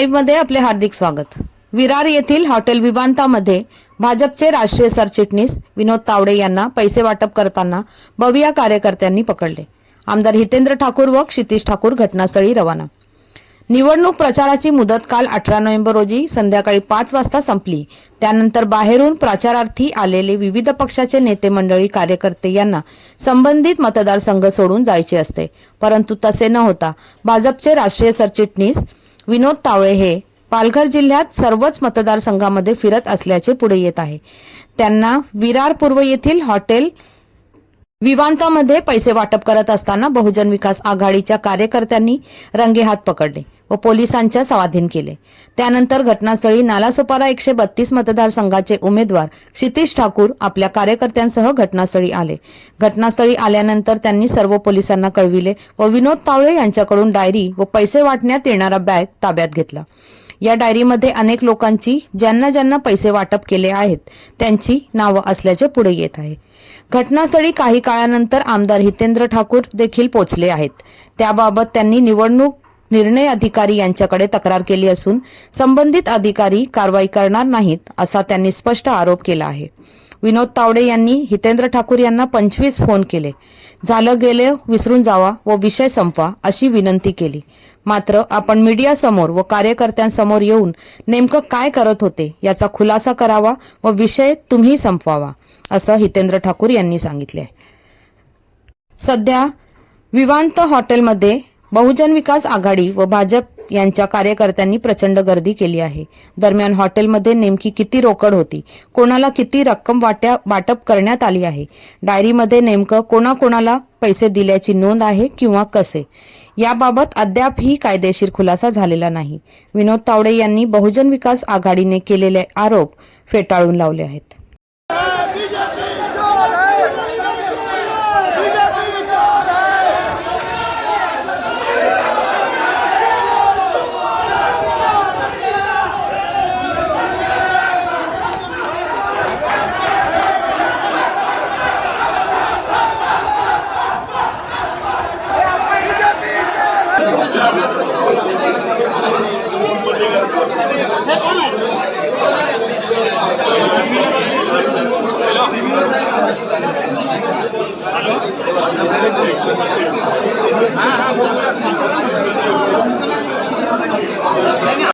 लाईव्हमध्ये आपले हार्दिक स्वागत. विरार येथील हॉटेल विवांतामध्ये भाजपचे राष्ट्रीय सरचिटणीस विनोद तावडे यांना पैसे वाटप करताना बविया कार्यकर्त्यांनी पकडले. आमदार हितेंद्र ठाकूर व क्षितिश ठाकूर घटनास्थळी रवाना. निवडणूक प्रचाराची मुदत काल अठरा नोव्हेंबर रोजी संध्याकाळी पाच वाजता संपली. त्यानंतर बाहेरून प्रचारार्थी आलेले विविध पक्षाचे नेते मंडळी कार्यकर्ते यांना संबंधित मतदारसंघ सोडून जायचे असते. परंतु तसे न होता भाजपचे राष्ट्रीय सरचिटणीस विनोद तावळे हे पालघर जिल्ह्यात सर्वच मतदारसंघामध्ये फिरत असल्याचे पुढे येत आहे. त्यांना विरार पूर्व येथील हॉटेल विवांतामध्ये पैसे वाटप करत असताना बहुजन विकास आघाडीच्या कार्यकर्त्यांनी रंगेहात पकडले व पोलिसांच्या स्वाधीन केले. त्यानंतर घटनास्थळी नालासोपारा एकशे बत्तीस मतदारसंघाचे उमेदवार क्षितिश ठाकूर आपल्या कार्यकर्त्यांसह घटनास्थळी आले. घटनास्थळी आल्यानंतर त्यांनी सर्व पोलिसांना कळविले व विनोद तावळे यांच्याकडून डायरी व पैसे वाटण्यात येणारा बॅग ताब्यात घेतला. या डायरीमध्ये अनेक लोकांची ज्यांना ज्यांना पैसे वाटप केले आहेत त्यांची नावं असल्याचे पुढे येत आहे. घटनास्थळी काही काळानंतर आमदार हितेंद्र ठाकूर देखील पोचले आहेत. त्याबाबत त्यांनी निवडणूक निर्णय अधिकारी यांच्याकडे तक्रार केली असून संबंधित अधिकारी कारवाई करणार नाहीत असा त्यांनी स्पष्ट आरोप केला आहे. विनोद तावडे यांनी हितेंद्र ठाकूर यांना पंचवीस फोन केले. झालं गेले विसरून जावा व विषय संपवा अशी विनंती केली. मात्र आपण मीडियासमोर व कार्यकर्त्यांसमोर येऊन नेमकं काय करत होते याचा खुलासा करावा व विषय तुम्ही संपवावा असं हितेंद्र ठाकूर यांनी सांगितले सध्या विवांत हॉटेलमध्ये बहुजन विकास आघाडी व भाजप यांच्या कार्यकर्त्यांनी प्रचंड गर्दी केली आहे. दरम्यान हॉटेलमध्ये नेमकी किती रोकड होती? कोणाला किती रक्कम वाट्या वाटप करण्यात आली आहे? डायरीमध्ये नेमकं कोणाकोणाला पैसे दिल्याची नोंद आहे किंवा कसे? याबाबत अद्यापही कायदेशीर खुलासा झालेला नाही. विनोद तावडे यांनी बहुजन विकास आघाडीने केलेले आरोप फेटाळून लावले आहेत.